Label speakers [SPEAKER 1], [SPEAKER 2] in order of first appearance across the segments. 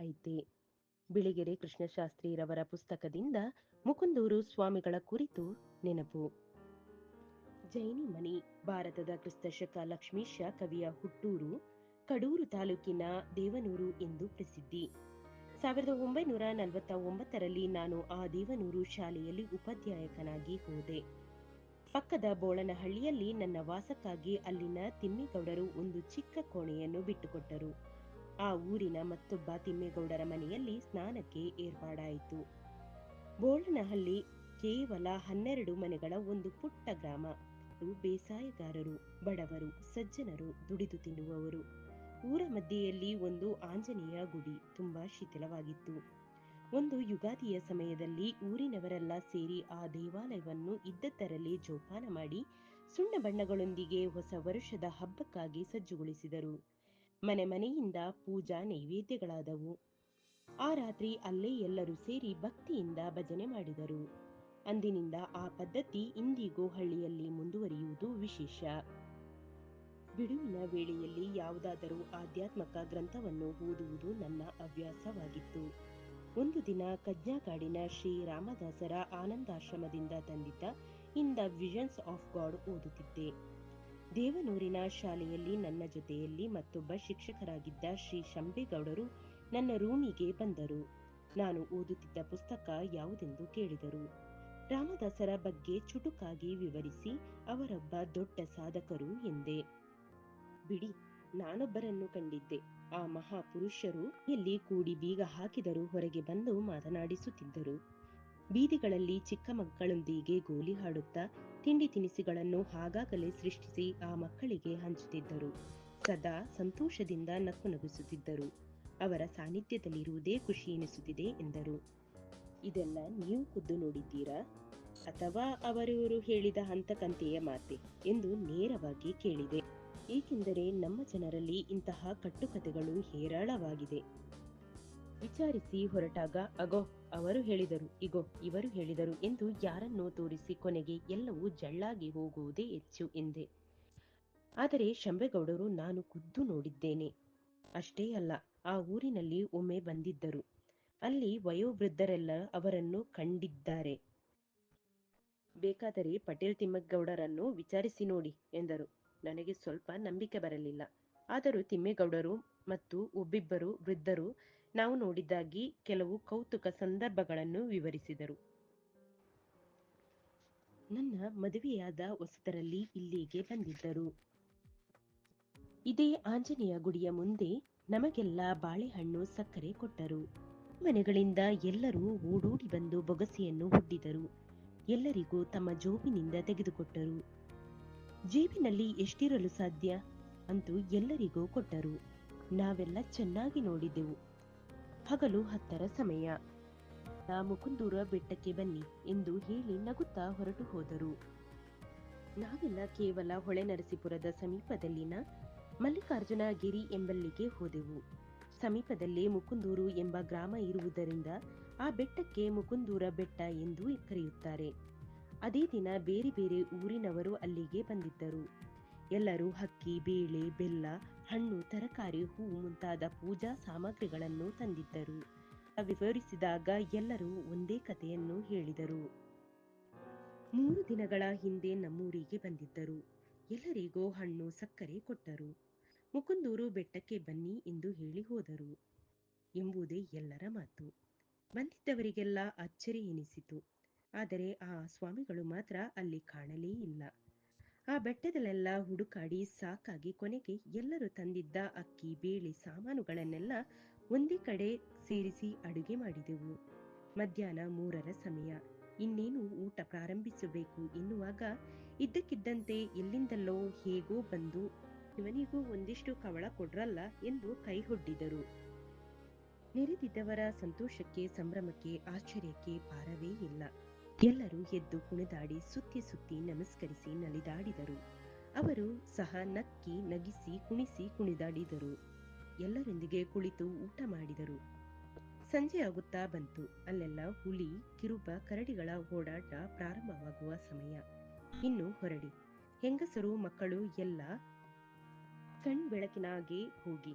[SPEAKER 1] ಐತೆ. ಬಿಳಿಗೆರೆ ಕೃಷ್ಣಶಾಸ್ತ್ರಿರವರ ಪುಸ್ತಕದಿಂದ ಮುಕುಂದೂರು ಸ್ವಾಮಿಗಳ ಕುರಿತು ನೆನಪು. ಜೈನಿ ಮನಿ, ಭಾರತದ ಕ್ರಿಸ್ತಶಕ ಲಕ್ಷ್ಮೀಶ ಕವಿಯ ಹುಟ್ಟೂರು, ಕಡೂರು ತಾಲೂಕಿನ ದೇವನೂರು ಎಂದು ಪ್ರಸಿದ್ಧಿ. ಸಾವಿರದ ಒಂಬೈನೂರ ನಲವತ್ತ ಒಂಬತ್ತರಲ್ಲಿ ನಾನು ಆ ದೇವನೂರು ಶಾಲೆಯಲ್ಲಿ ಉಪಾಧ್ಯಾಯಕನಾಗಿ ಹೋದೆ. ಪಕ್ಕದ ಬೋಳನಹಳ್ಳಿಯಲ್ಲಿ ನನ್ನ ವಾಸಕ್ಕಾಗಿ ಅಲ್ಲಿನ ತಿಮ್ಮೇಗೌಡರು ಒಂದು ಚಿಕ್ಕ ಕೋಣೆಯನ್ನು ಬಿಟ್ಟುಕೊಟ್ಟರು. ಆ ಊರಿನ ಮತ್ತೊಬ್ಬ ತಿಮ್ಮೇಗೌಡರ ಮನೆಯಲ್ಲಿ ಸ್ನಾನಕ್ಕೆ ಏರ್ಪಾಡಾಯಿತು. ಬೋಳನಹಳ್ಳಿ ಕೇವಲ ಹನ್ನೆರಡು ಮನೆಗಳ ಒಂದು ಪುಟ್ಟ ಗ್ರಾಮ. ಬೇಸಾಯಗಾರರು, ಬಡವರು, ಸಜ್ಜನರು ದುಡಿದು ತಿನ್ನುವವರು. ಊರ ಮಧ್ಯೆಯಲ್ಲಿ ಒಂದು ಆಂಜನೇಯ ಗುಡಿ ತುಂಬಾ ಶಿಥಿಲವಾಗಿತ್ತು. ಒಂದು ಯುಗಾದಿಯ ಸಮಯದಲ್ಲಿ ಊರಿನವರೆಲ್ಲ ಸೇರಿ ಆ ದೇವಾಲಯವನ್ನು ಇದ್ದದ್ದರಲ್ಲಿ ಜೋಪಾನ ಮಾಡಿ ಸುಣ್ಣ ಬಣ್ಣಗಳೊಂದಿಗೆ ಹೊಸ ವರುಷದ ಹಬ್ಬಕ್ಕಾಗಿ ಸಜ್ಜುಗೊಳಿಸಿದರು. ಮನೆ ಮನೆಯಿಂದ ಪೂಜಾ ನೈವೇದ್ಯಗಳಾದವು. ಆ ರಾತ್ರಿ ಅಲ್ಲೇ ಎಲ್ಲರೂ ಸೇರಿ ಭಕ್ತಿಯಿಂದ ಭಜನೆ ಮಾಡಿದರು. ಅಂದಿನಿಂದ ಆ ಪದ್ಧತಿ ಇಂದಿಗೂ ಹಳ್ಳಿಯಲ್ಲಿ ಮುಂದುವರಿಯುವುದು ವಿಶೇಷ. ಬಿಡುವಿನ ವೇಳೆಯಲ್ಲಿ ಯಾವುದಾದರೂ ಆಧ್ಯಾತ್ಮಕ ಗ್ರಂಥವನ್ನು ಓದುವುದು ನನ್ನ ಹವ್ಯಾಸವಾಗಿತ್ತು. ಒಂದು ದಿನ ಕಜ್ಞಾಕಾಡಿನ ಶ್ರೀ ರಾಮದಾಸರ ಆನಂದಾಶ್ರಮದಿಂದ ತಂದಿದ್ದ in the visions of God ಓದುತ್ತಿದ್ದೆ. ದೇವನೂರಿನ ಶಾಲೆಯಲ್ಲಿ ನನ್ನ ಜೊತೆಯಲ್ಲಿ ಮತ್ತೊಬ್ಬ ಶಿಕ್ಷಕರಾಗಿದ್ದ ಶ್ರೀ ಶಂಬೇಗೌಡರು ನನ್ನ ರೂಮಿಗೆ ಬಂದರು. ನಾನು ಓದುತ್ತಿದ್ದ ಪುಸ್ತಕ ಯಾವುದೆಂದು ಕೇಳಿದರು. ರಾಮದಾಸರ ಬಗ್ಗೆ ಚುಟುಕಾಗಿ ವಿವರಿಸಿ ಅವರೊಬ್ಬ ದೊಡ್ಡ ಸಾಧಕರು ಎಂದೆ. ಬಿಡಿ, ನಾನೊಬ್ಬರನ್ನು ಕಂಡಿದ್ದೆ. ಆ ಮಹಾಪುರುಷರು ಎಲ್ಲಿ ಕೂಡಿ ಬೀಗ ಹಾಕಿದರು ಹೊರಗೆ ಬಂದು ಮಾತನಾಡಿಸುತ್ತಿದ್ದರು. ಬೀದಿಗಳಲ್ಲಿ ಚಿಕ್ಕ ಮಕ್ಕಳೊಂದಿಗೆ ಗೋಲಿ ಹಾಡುತ್ತಾ ತಿಂಡಿ ತಿನಿಸುಗಳನ್ನು ಆಗಾಗಲೇ ಸೃಷ್ಟಿಸಿ ಆ ಮಕ್ಕಳಿಗೆ ಹಂಚುತ್ತಿದ್ದರು. ಸದಾ ಸಂತೋಷದಿಂದ ನಕ್ಕು ನಗಿಸುತ್ತಿದ್ದರು ಅವರ ಸಾನ್ನಿಧ್ಯದಲ್ಲಿರುವುದೇ ಖುಷಿ ಎನಿಸುತ್ತಿದೆ ಎಂದರು. ಇದೆಲ್ಲ ನೀವು ಖುದ್ದು ನೋಡಿದ್ದೀರಾ? ಅಥವಾ ಅವರಿವರು ಹೇಳಿದ ಹಂತಕಂತೆಯ ಮಾತೆ ಎಂದು ನೇರವಾಗಿ ಕೇಳಿದೆ. ಏಕೆಂದರೆ ನಮ್ಮ ಜನರಲ್ಲಿ ಇಂತಹ ಕಟ್ಟುಕತೆಗಳು ಹೇರಾಳವಾಗಿದೆ ವಿಚಾರಿಸಿ ಹೊರಟಾಗ, ಅಗೋ, ಅವರು ಹೇಳಿದರು, ಇಗೋ, ಇವರು ಹೇಳಿದರು ಎಂದು ಯಾರನ್ನೋ ತೋರಿಸಿ ಕೊನೆಗೆ ಎಲ್ಲವೂ ಜಳ್ಳಾಗಿ ಹೋಗುವುದೇ ಹೆಚ್ಚು ಎಂದೆ. ಆದರೆ ಶಂಬೇಗೌಡರು ನಾನು ಖುದ್ದು ನೋಡಿದ್ದೇನೆ. ಅಷ್ಟೇ ಅಲ್ಲ, ಆ ಊರಿನಲ್ಲಿ ಒಮ್ಮೆ ಬಂದಿದ್ದರು. ಅಲ್ಲಿ ವಯೋವೃದ್ಧರೆಲ್ಲ ಅವರನ್ನು ಕಂಡಿದ್ದಾರೆ. ಬೇಕಾದರೆ ಪಟೇಲ್ ತಿಮ್ಮೇಗೌಡರನ್ನು ವಿಚಾರಿಸಿ ನೋಡಿ ಎಂದರು. ನನಗೆ ಸ್ವಲ್ಪ ನಂಬಿಕೆ ಬರಲಿಲ್ಲ. ಆದರೂ ತಿಮ್ಮೇಗೌಡರು ಮತ್ತು ಒಬ್ಬಿಬ್ಬರು ವೃದ್ಧರು ನಾವು ನೋಡಿದ್ದಾಗಿ ಕೆಲವು ಕೌತುಕ ಸಂದರ್ಭಗಳನ್ನು ವಿವರಿಸಿದರು. ನನ್ನ ಮದುವೆಯಾದ ಹೊಸತರಲ್ಲಿ ಇಲ್ಲಿಗೆ ಬಂದಿದ್ದರು. ಇದೇ ಆಂಜನೇಯ ಗುಡಿಯ ಮುಂದೆ ನಮಗೆಲ್ಲ ಬಾಳೆಹಣ್ಣು ಸಕ್ಕರೆ ಕೊಟ್ಟರು. ಮನೆಗಳಿಂದ ಎಲ್ಲರೂ ಓಡೋಡಿ ಬಂದು ಬೊಗಸೆಯನ್ನು ಹುಟ್ಟಿದರು ಎಲ್ಲರಿಗೂ ತಮ್ಮ ಜೋಬಿನಿಂದ ತೆಗೆದುಕೊಟ್ಟರು. ಜೇಬಿನಲ್ಲಿ ಎಷ್ಟಿರಲು ಸಾಧ್ಯ? ಅಂತೂ ಎಲ್ಲರಿಗೂ ಕೊಟ್ಟರು. ನಾವೆಲ್ಲ ಚೆನ್ನಾಗಿ ನೋಡಿದೆವು ಹಗಲು ಹತ್ತರ ಸಮಯ. ನಾ ಮುಕುಂದೂರ ಬೆಟ್ಟಕ್ಕೆ ಬನ್ನಿ ಎಂದು ಹೇಳಿ ನಗುತ್ತಾ ಹೊರಟು ಹೋದರು. ನಾವೆಲ್ಲ ಕೇವಲ ಹೊಳೆನರಸೀಪುರದ ಸಮೀಪದಲ್ಲಿನ ಮಲ್ಲಿಕಾರ್ಜುನಗಿರಿ ಎಂಬಲ್ಲಿಗೆ ಹೋದೆವು. ಸಮೀಪದಲ್ಲೇ ಮುಕುಂದೂರು ಎಂಬ ಗ್ರಾಮ ಇರುವುದರಿಂದ ಆ ಬೆಟ್ಟಕ್ಕೆ ಮುಕುಂದೂರ ಬೆಟ್ಟ ಎಂದು ಕರೆಯುತ್ತಾರೆ. ಅದೇ ದಿನ ಬೇರೆ ಬೇರೆ ಊರಿನವರು ಅಲ್ಲಿಗೆ ಬಂದಿದ್ದರು. ಎಲ್ಲರೂ ಹಕ್ಕಿ, ಬೇಳೆ, ಬೆಲ್ಲ ಹಣ್ಣು, ತರಕಾರಿ, ಹೂ ಮುಂತಾದ ಪೂಜಾ ಸಾಮಗ್ರಿಗಳನ್ನು ತಂದಿದ್ದರು. ವಿವರಿಸಿದಾಗ ಎಲ್ಲರೂ ಒಂದೇ ಕಥೆಯನ್ನು ಹೇಳಿದರು. ಮೂರು ದಿನಗಳ ಹಿಂದೆ ನಮ್ಮೂರಿಗೆ ಬಂದಿದ್ದರು. ಎಲ್ಲರಿಗೂ ಹಣ್ಣು ಸಕ್ಕರೆ ಕೊಟ್ಟರು. ಮುಕುಂದೂರು ಬೆಟ್ಟಕ್ಕೆ ಬನ್ನಿ ಎಂದು ಹೇಳಿ ಹೋದರು. ಎಂಬುದೇ ಎಲ್ಲರ ಮಾತು. ಬಂದಿದ್ದವರಿಗೆಲ್ಲ ಅಚ್ಚರಿ ಎನಿಸಿತು. ಆದರೆ ಆ ಸ್ವಾಮಿಗಳು ಮಾತ್ರ ಅಲ್ಲಿ ಕಾಣಲೇ ಇಲ್ಲ. ಆ ಬೆಟ್ಟದಲ್ಲೆಲ್ಲ ಹುಡುಕಾಡಿ ಸಾಕಾಗಿ ಕೊನೆಗೆ ಎಲ್ಲರೂ ತಂದಿದ್ದ ಅಕ್ಕಿ, ಬೇಳೆ, ಸಾಮಾನುಗಳನ್ನೆಲ್ಲ ಒಂದೇ ಕಡೆ ಸೇರಿಸಿ ಅಡುಗೆ ಮಾಡಿದೆವು. ಮಧ್ಯಾಹ್ನ ಮೂರರ ಸಮಯ. ಇನ್ನೇನು ಊಟ ಪ್ರಾರಂಭಿಸಬೇಕು ಎನ್ನುವಾಗ ಇದ್ದಕ್ಕಿದ್ದಂತೆ ಎಲ್ಲಿಂದಲ್ಲೋ ಹೇಗೋ ಬಂದು, ಇವನಿಗೂ ಒಂದಿಷ್ಟು ಕವಳ ಕೊಡ್ರಲ್ಲ ಎಂದು ಕೈಹೊಡ್ಡಿದರು ನೆರೆದಿದ್ದವರ ಸಂತೋಷಕ್ಕೆ, ಸಂಭ್ರಮಕ್ಕೆ, ಆಶ್ಚರ್ಯಕ್ಕೆ ಪಾರವೇ ಇಲ್ಲ. ಎಲ್ಲರೂ ಎದ್ದು ಕುಣಿದಾಡಿ ಸುತ್ತಿ ಸುತ್ತಿ ನಮಸ್ಕರಿಸಿ ನಲಿದಾಡಿದರು. ಅವರು ಸಹ ನಕ್ಕಿ ನಗಿಸಿ ಕುಣಿಸಿ ಕುಣಿದಾಡಿದರು. ಎಲ್ಲರೊಂದಿಗೆ ಕುಳಿತು ಊಟ ಮಾಡಿದರು. ಸಂಜೆ ಆಗುತ್ತಾ ಬಂತು. ಅಲ್ಲೆಲ್ಲ ಹುಲಿ, ಕಿರುಬ, ಕರಡಿಗಳ ಓಡಾಟ ಪ್ರಾರಂಭವಾಗುವ ಸಮಯ. ಇನ್ನು ಹೊರಡಿ. ಹೆಂಗಸರು, ಮಕ್ಕಳು ಎಲ್ಲ ಕಣ್ ಬೆಳಕಿನಾಗೆ ಹೋಗಿ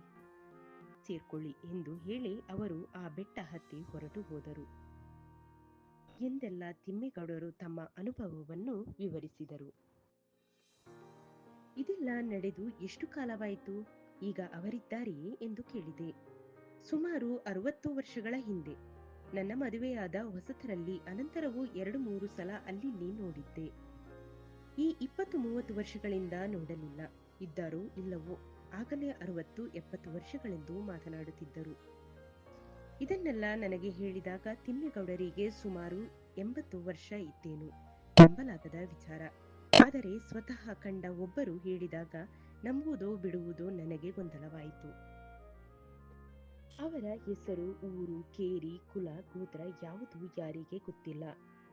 [SPEAKER 1] ಸೇರ್ಕೊಳ್ಳಿ ಎಂದು ಹೇಳಿ ಅವರು ಆ ಬೆಟ್ಟ ಹತ್ತಿ ಹೊರಟು ಹೋದರು. ಎಂದೆಲ್ಲ ತಿಮ್ಮೇಗೌಡರು ತಮ್ಮ ಅನುಭವವನ್ನು ವಿವರಿಸಿದರು. ಇದೆಲ್ಲ ನಡೆದು ಎಷ್ಟು ಕಾಲವಾಯಿತು? ಈಗ ಅವರಿದ್ದಾರೆಯೇ ಎಂದು ಕೇಳಿದೆ. ಸುಮಾರು ಅರವತ್ತು ವರ್ಷಗಳ ಹಿಂದೆ ನನ್ನ ಮದುವೆಯಾದ ಹೊಸತರಲ್ಲಿ ಅನಂತರವೂ ಎರಡು ಮೂರು ಸಲ ಅಲ್ಲಿಲ್ಲಿ ನೋಡಿದ್ದೆ. ಈ ಇಪ್ಪತ್ತು ಮೂವತ್ತು ವರ್ಷಗಳಿಂದ ನೋಡಲಿಲ್ಲ. ಇದ್ದಾರೋ ಇಲ್ಲವೋ ಆಗಲೇ ಅರವತ್ತು ಎಪ್ಪತ್ತು ವರ್ಷಗಳೆಂದು ಮಾತನಾಡುತ್ತಿದ್ದರು. ಇದನ್ನೆಲ್ಲ ನನಗೆ ಹೇಳಿದಾಗ ತಿಮ್ಮೇಗೌಡರಿಗೆ ಸುಮಾರು ಎಂಬತ್ತು ವರ್ಷ ಇದ್ದೇನು. ನಂಬಲಾಗದ ವಿಚಾರ. ಆದರೆ ಸ್ವತಃ ಕಂಡ ಒಬ್ಬರು ಹೇಳಿದಾಗ ನಂಬುವುದೋ ಬಿಡುವುದೋ ನನಗೆ ಗೊಂದಲವಾಯಿತು. ಅವರ ಹೆಸರು, ಊರು, ಕೇರಿ, ಕುಲ, ಗೋತ್ರ ಯಾವುದು ಯಾರಿಗೆ ಗೊತ್ತಿಲ್ಲ.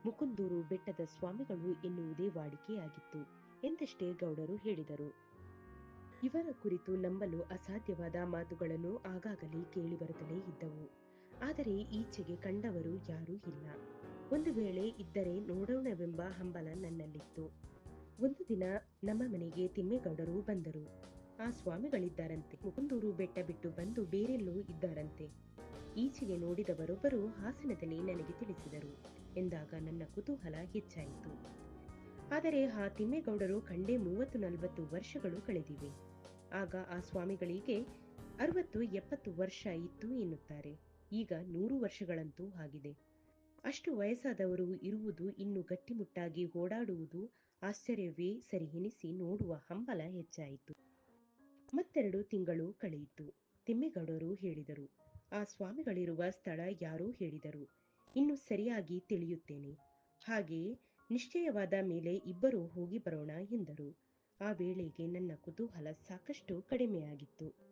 [SPEAKER 1] ಮುಕುಂದೂರು ಬೆಟ್ಟದ ಸ್ವಾಮಿಗಳು ಎನ್ನುವುದೇ ವಾಡಿಕೆಯಾಗಿತ್ತು ಎಂದಷ್ಟೇ ಗೌಡರು ಹೇಳಿದರು. ಇವರ ಕುರಿತು ನಂಬಲು ಅಸಾಧ್ಯವಾದ ಮಾತುಗಳನ್ನು ಆಗಾಗಲೇ ಕೇಳಿಬರುತ್ತಲೇ ಇದ್ದವು. ಆದರೆ ಈಚೆಗೆ ಕಂಡವರು ಯಾರೂ ಇಲ್ಲ. ಒಂದು ವೇಳೆ ಇದ್ದರೆ ನೋಡೋಣವೆಂಬ ಹಂಬಲ ನನ್ನಲ್ಲಿತ್ತು. ಒಂದು ದಿನ ನಮ್ಮ ಮನೆಗೆ ತಿಮ್ಮೇಗೌಡರು ಬಂದರು. ಆ ಸ್ವಾಮಿಗಳಿದ್ದಾರಂತೆ. ಮುಕುಂದೂರು ಬೆಟ್ಟ ಬಿಟ್ಟು ಬಂದು ಬೇರೆಲ್ಲೂ ಇದ್ದಾರಂತೆ. ಈಚೆಗೆ ನೋಡಿದವರೊಬ್ಬರು ಹಾಸನದಲ್ಲಿ ನನಗೆ ತಿಳಿಸಿದರು ಎಂದಾಗ ನನ್ನ ಕುತೂಹಲ ಹೆಚ್ಚಾಯಿತು. ಆದರೆ ಆ ತಿಮ್ಮೇಗೌಡರು ಕಂಡೇ ಮೂವತ್ತು ನಲವತ್ತು ವರ್ಷಗಳು ಕಳೆದಿವೆ. ಆಗ ಆ ಸ್ವಾಮಿಗಳಿಗೆ ಅರವತ್ತು ಎಪ್ಪತ್ತು ವರ್ಷ ಇತ್ತು ಎನ್ನುತ್ತಾರೆ. ಈಗ ನೂರು ವರ್ಷಗಳಂತೂ ಆಗಿದೆ. ಅಷ್ಟು ವಯಸ್ಸಾದವರು ಇರುವುದು ಇನ್ನು ಗಟ್ಟಿಮುಟ್ಟಾಗಿ ಓಡಾಡುವುದು ಆಶ್ಚರ್ಯವೇ ಸರಿ ಎನಿಸಿ ನೋಡುವ ಹಂಬಲ ಹೆಚ್ಚಾಯಿತು. ಮತ್ತೆರಡು ತಿಂಗಳು ಕಳೆಯಿತು. ತಿಮ್ಮೇಗೌಡರು ಹೇಳಿದರು, ಆ ಸ್ವಾಮಿಗಳಿರುವ ಸ್ಥಳ ಯಾರೂ ಹೇಳಿದರು. ಇನ್ನು ಸರಿಯಾಗಿ ತಿಳಿಯುತ್ತೇನೆ. ಹಾಗೆಯೇ ನಿಶ್ಚಯವಾದ ಮೇಲೆ ಇಬ್ಬರೂ ಹೋಗಿ ಬರೋಣ ಎಂದರು. ಆ ವೇಳೆಗೆ ನನ್ನ ಕುತೂಹಲ ಸಾಕಷ್ಟು ಕಡಿಮೆಯಾಗಿತ್ತು.